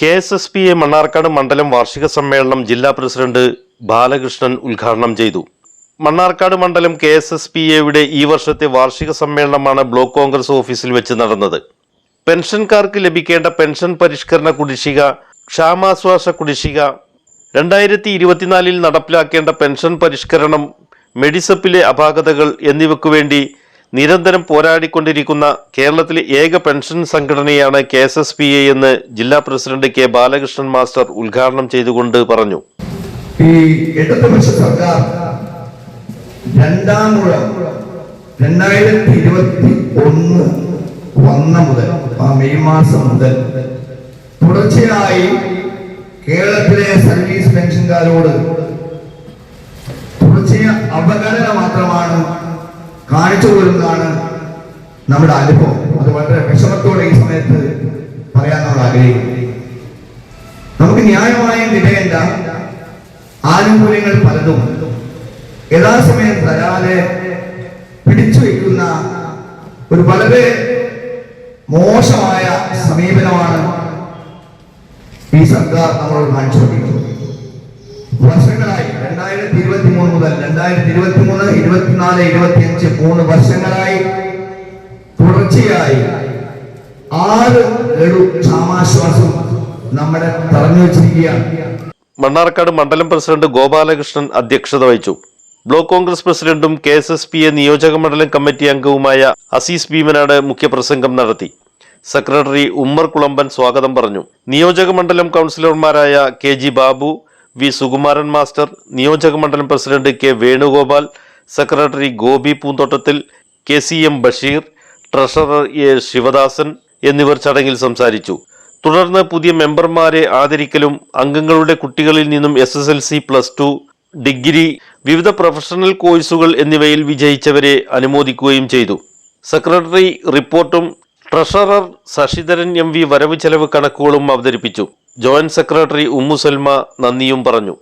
K S S P A Mannarkkad മണ്ഡലം വാർഷിക സമ്മേളനം ജില്ലാ പ്രസിഡന്റ് ബാലകൃഷ്ണൻ ഉദ്ഘാടനം ചെയ്തു. മണ്ണാർക്കാട് മണ്ഡലം കെ എസ് എസ് പി എയുടെ ഈ വർഷത്തെ വാർഷിക സമ്മേളനമാണ് ബ്ലോക്ക് കോൺഗ്രസ് ഓഫീസിൽ വെച്ച് നടന്നത്. പെൻഷൻകാർക്ക് ലഭിക്കേണ്ട പെൻഷൻ പരിഷ്കരണ കുടിശ്ശിക ക്ഷാമാശ്വാസ കുടിശ്ശിക രണ്ടായിരത്തി ഇരുപത്തിനാലിൽ നടപ്പിലാക്കേണ്ട പെൻഷൻ പരിഷ്കരണം മെഡിസപ്പിലെ അപാകതകൾ എന്നിവയ്ക്കു വേണ്ടി നിരന്തരം പോരാടിക്കൊണ്ടിരിക്കുന്ന കേരളത്തിലെ ഏക പെൻഷൻ സംഘടനയാണ് K S S P A എന്ന് ജില്ലാ പ്രസിഡന്റ് കെ ബാലകൃഷ്ണൻ മാസ്റ്റർ ഉദ്ഘാടനം ചെയ്തുകൊണ്ട് പറഞ്ഞു. ഈ ഇടതുപക്ഷ സർക്കാർ രണ്ടാം രണ്ടായിരത്തി ഇരുപത്തി ഒന്ന് വന്ന മുതൽ ആ മെയ് മാസം മുതൽ തുടർച്ചയായി കേരളത്തിലെ സർവീസ് പെൻഷൻകാരോട് തുടർച്ചയ അവഗണന മാത്രമാണ് കാണിച്ചു കൊടുക്കുന്നതാണ് നമ്മുടെ അനുഭവം. അത് വളരെ വിഷമത്തോടെ ഈ സമയത്ത് പറയാൻ നമ്മൾ ആഗ്രഹിക്കുന്നു. നമുക്ക് ന്യായമായും കിട്ടേണ്ട ആനുകൂല്യങ്ങൾ പലതും യഥാസമയം തരാതെ പിടിച്ചു വയ്ക്കുന്ന ഒരു വളരെ മോശമായ സമീപനമാണ് ഈ സർക്കാർ നമ്മളോട് കാണിച്ചുകൊണ്ടിരിക്കുന്നത് വർഷങ്ങളായി രണ്ടായിരത്തി ഇരുപത്തി മൂന്ന് മുതൽ രണ്ടായിരത്തി ഇരുപത്തി മൂന്ന് ഇരുപത്തിനാല് ഇരുപത്തിയഞ്ച് മൂന്ന് വർഷങ്ങളായി തുടർച്ചയായി ആറ് ഗഡു ക്ഷാമാശ്വാസം നമ്മുടെ തടഞ്ഞു വെച്ചിരിക്കുകയാണ്. മണ്ണാർക്കാട് മണ്ഡലം പ്രസിഡന്റ് ഗോപാലകൃഷ്ണൻ അധ്യക്ഷത വഹിച്ചു. ബ്ലോക്ക് കോൺഗ്രസ് പ്രസിഡന്റും K S S P A നിയോജക മണ്ഡലം കമ്മിറ്റി അംഗവുമായ അസീസ് ഭീമനാട് മുഖ്യപ്രസംഗം നടത്തി. സെക്രട്ടറി ഉമ്മർ കുളമ്പൻ സ്വാഗതം പറഞ്ഞു. നിയോജക മണ്ഡലം കൗൺസിലർമാരായ K G Babu V. Sukumaran master നിയോജക മണ്ഡലം president K. Venugopal secretary Gopi പൂന്തോട്ടത്തിൽ K. C. M. Basheer treasurer A. Sivadasan എന്നിവർ ചടങ്ങിൽ സംസാരിച്ചു. തുടർന്ന് പുതിയ മെമ്പർമാരെ ആദരിക്കലും അംഗങ്ങളുടെ കുട്ടികളിൽ നിന്നും S S L C plus two degree വിവിധ പ്രൊഫഷണൽ കോഴ്സുകൾ എന്നിവയിൽ വിജയിച്ചവരെ അനുമോദിക്കുകയും ചെയ്തു. സെക്രട്ടറി റിപ്പോർട്ടും ട്രഷറർ ശശിധരൻ എം വി വരവ് ചെലവ് കണക്കുകളും അവതരിപ്പിച്ചു. ജോയിന്റ് സെക്രട്ടറി ഉമ്മു സൽമ നന്ദിയും പറഞ്ഞു